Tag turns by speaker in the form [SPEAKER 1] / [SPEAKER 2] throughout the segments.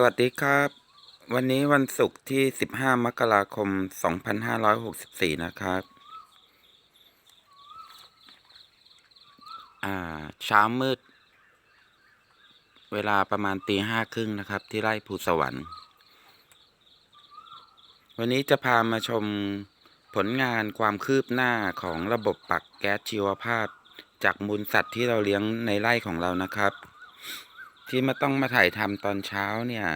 [SPEAKER 1] สวัสดีครับ วันนี้วันศุกร์ที่ 15 มกราคม 2564 นะครับ อ่า เช้ามืด เวลาประมาณตีห้าครึ่งนะครับ ที่ไร่ภูสวรรค์ วันนี้จะพามาชมผลงานความคืบหน้าของระบบปักแก๊สชีวภาพ จากมูลสัตว์ที่เราเลี้ยงในไร่ของเรานะครับ ที่มาต้องมาถ่ายทำตอนเช้าเนี่ย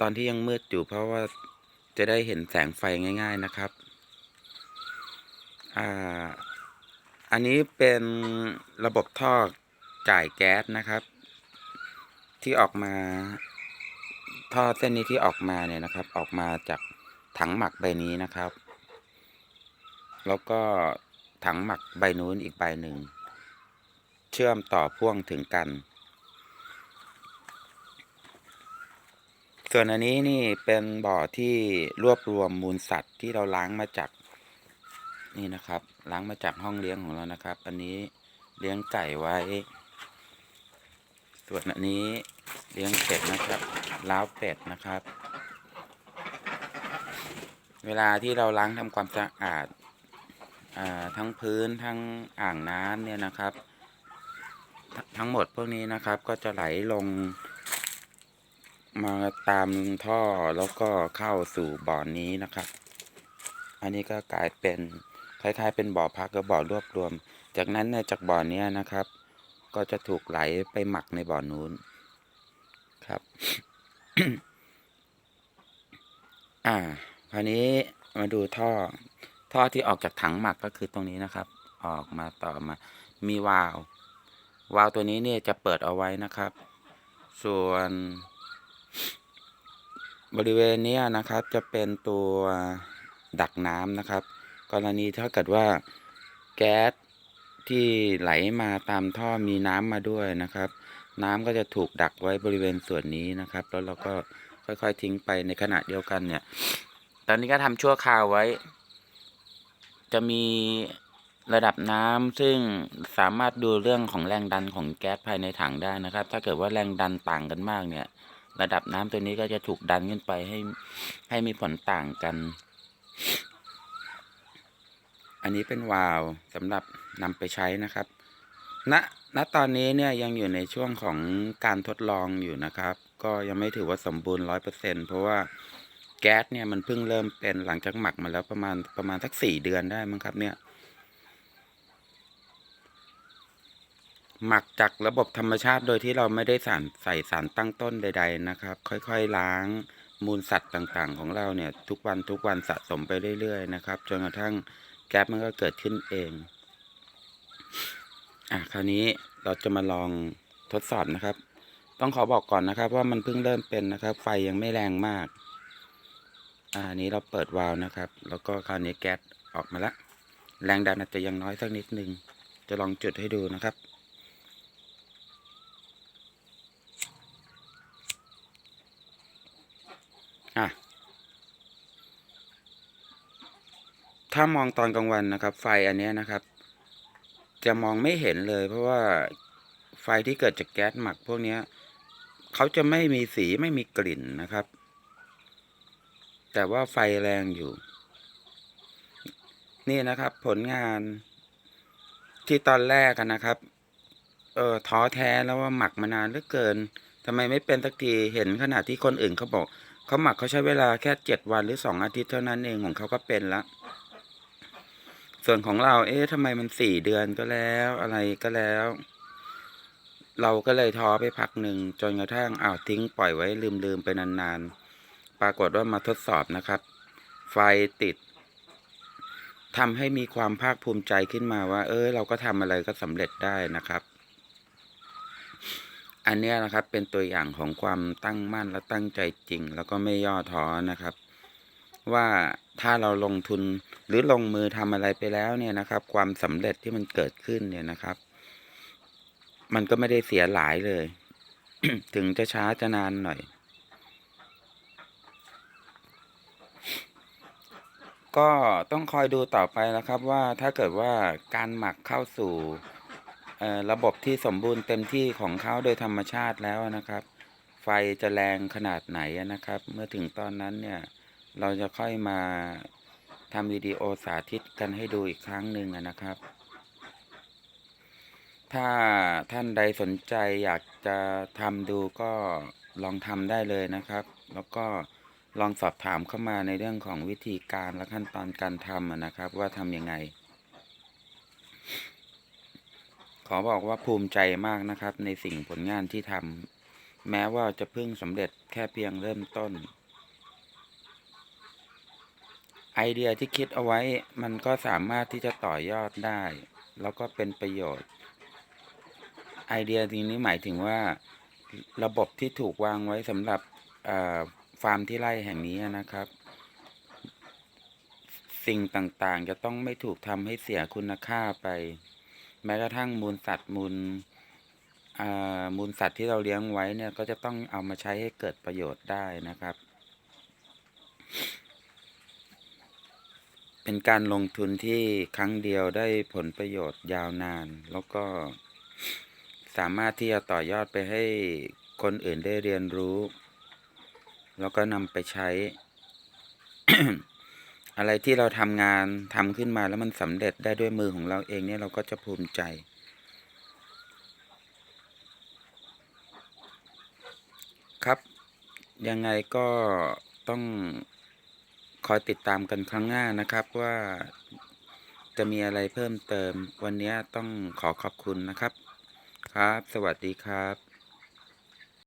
[SPEAKER 1] ตอนที่ยังมืดอยู่เพราะว่าจะได้เห็นแสงไฟง่าย ๆนะครับ อ่า อันนี้เป็นระบบท่อจ่ายแก๊สนะครับ ที่ออกมา ท่อเส้นนี้ที่ออกมาเนี่ยนะครับ ออกมาจากถังหมักใบนี้นะครับ แล้วก็ถังหมักใบนู้นอีกใบหนึ่ง เชื่อมต่อพ่วงถึงกัน ส่วนอันนี้นี่เป็นบ่อที่รวบรวมมูลสัตว์ที่เราล้างมาจากนี่นะครับ ล้างมาจากห้องเลี้ยงของเรานะครับ อันนี้เลี้ยงไก่ไว้ ส่วนอันนี้เลี้ยงเป็ดนะครับล้าวเป็ดนะครับ เวลาที่เราล้างทำความสะอาดอ่าทั้งพื้นทั้งอ่างน้ำเนี่ยนะครับ ทั้งหมดพวกนี้นะครับก็จะไหลลง มาตามท่อแล้วก็เข้าสู่บ่อนี้นะครับ อันนี้ก็กลายเป็นคล้ายๆ เป็นบ่อพักกับบ่อรวบรวม จากนั้นเนี่ยจากบ่อเนี้นะครับ ก็จะถูกไหลไปหมักในบ่อนู้นครับ อ่า คราวนี้มาดูท่อ ท่อที่ออกจากถังหมักก็คือตรงนี้นะครับ ออกมาต่อมา มีวาล์ววาล์วตัวนี้เนี่ยจะเปิดเอาไว้นะครับ ส่วน บริเวณนี้นะครับจะเป็นตัวดักน้ำนะครับ กรณีถ้าเกิดว่าแก๊สที่ไหลมาตามท่อมีน้ำมาด้วยนะครับ น้ำก็จะถูกดักไว้บริเวณส่วนนี้นะครับ แล้วเราก็ค่อยๆทิ้งไปในขณะเดียวกันเนี่ย ตอนนี้ก็ทำชั่วคราวไว้ จะมีระดับน้ำซึ่งสามารถดูเรื่องของแรงดันของแก๊สภายในถังได้นะครับ ถ้าเกิดว่าแรงดันต่างกันมากเนี่ย ระดับน้ำตัวนี้ก็จะถูกดันขึ้นไปให้ให้มีผลต่างกัน อันนี้เป็นวาล์วสำหรับนำไปใช้นะครับณณตอนนี้เนี่ยยังอยู่ในช่วงของการทดลองอยู่นะครับ ก็ยังไม่ถือว่าสมบูรณ์ร้อยเปอร์เซ็นเพราะว่าแก๊สเนี่ยมันเพิ่งเริ่มเป็นหลังจากหมักมาแล้วประมาณประมาณสักสี่เดือนได้มั้งครับเนี่ย หมักจากระบบธรรมชาติโดยที่เราไม่ได้สารใส่สารตั้งต้นใด ๆนะครับ ค่อยๆล้างมูลสัตว์ต่างๆ ของเราเนี่ยทุกวันทุกวันสะสมไปเรื่อยๆนะครับจนกระทั่งแก๊สมันก็เกิดขึ้นเอง อะคราวนี้เราจะมาลองทดสอบนะครับ ต้องขอบอกก่อนนะครับ ว่ามันเพิ่งเริ่มเป็นนะครับ ไฟยังไม่แรงมาก อ่านี้เราเปิดวาล์วนะครับ แล้วก็คราวนี้แก๊สออกมาละ แรงดันอาจจะยังน้อยสักนิดนึง จะลองจุดให้ดูนะครับ ถ้ามองตอนกลางวันนะครับ ไฟอันนี้นะครับ จะมองไม่เห็นเลย เพราะว่าไฟที่เกิดจากแก๊สหมักพวกนี้เขาจะไม่มีสีไม่มีกลิ่นนะครับ แต่ว่าไฟแรงอยู่ นี่นะครับ ผลงานที่ตอนแรกกันนะครับ เออท้อแท้แล้วว่าหมักมานานเหลือเกินทำไมไม่เป็นสักทีเห็นขนาดที่คนอื่นเขาบอกเขาหมักเขาใช้เวลาแค่เจ็ดวันหรือสองอาทิตย์เท่านั้นเองของเขาก็เป็นละ ส่วนของเรา เอ๊ะทำไมมันสี่เดือนก็แล้วอะไรก็แล้ว เราก็เลยท้อไปพักหนึ่งจนกระทั่งอ้าวทิ้งปล่อยไว้ลืมๆไปนานๆ ปรากฏว่ามาทดสอบนะครับ ไฟติดทำให้มีความภาคภูมิใจขึ้นมาว่า เออเราก็ทำอะไรก็สำเร็จได้นะครับ อันนี้นะครับเป็นตัวอย่างของความตั้งมั่นและตั้งใจจริง แล้วก็ไม่ย่อท้อนะครับ ว่าถ้าเราลงทุนหรือลงมือทำอะไรไปแล้วเนี่ยนะครับ ความสำเร็จที่มันเกิดขึ้นเนี่ยนะครับ มันก็ไม่ได้เสียหลายเลย ถึงจะช้าจะนานหน่อย ก็ต้องคอยดูต่อไปนะครับว่าถ้าเกิดว่าการหมักเข้าสู่ระบบที่สมบูรณ์เต็มที่ของเขาโดยธรรมชาติแล้วนะครับ ไฟจะแรงขนาดไหนนะครับ เมื่อถึงตอนนั้นเนี่ย เราจะค่อยมาทำวิดีโอสาธิตกันให้ดูอีกครั้งหนึ่งนะครับ ถ้าท่านใดสนใจอยากจะทำดูก็ลองทำได้เลยนะครับ แล้วก็ลองสอบถามเข้ามาในเรื่องของวิธีการและขั้นตอนการทำนะครับ ว่าทำยังไง ขอบอกว่าภูมิใจมากนะครับ ในสิ่งผลงานที่ทำแม้ว่าจะเพิ่งสำเร็จแค่เพียงเริ่มต้น ไอเดียที่คิดเอาไว้มันก็สามารถที่จะต่อยอดได้ แล้วก็เป็นประโยชน์ ไอเดียทีนี้หมายถึงว่าระบบที่ถูกวางไว้สำหรับฟาร์มที่ไร่แห่งนี้นะครับ สิ่งต่างๆ จะต้องไม่ถูกทำให้เสียคุณค่าไป แม้กระทั่งมูลสัตว์มูลมูลสัตว์ที่เราเลี้ยงไว้เนี่ยก็จะต้องเอามาใช้ให้เกิดประโยชน์ได้นะครับ เป็นการลงทุนที่ครั้งเดียวได้ผลประโยชน์ยาวนาน แล้วก็สามารถที่จะต่อยอดไปให้คนอื่นได้เรียนรู้ แล้วก็นำไปใช้ อะไรที่เราทำงานทำขึ้นมาแล้วมันสำเร็จได้ด้วยมือของเราเองเนี่ยเราก็จะภูมิใจ ครับ ยังไงก็ต้อง คอยติดตามกันครั้งหน้านะครับว่าจะมีอะไรเพิ่มเติม วันนี้ต้องขอขอบคุณนะครับ ครับ สวัสดีครับ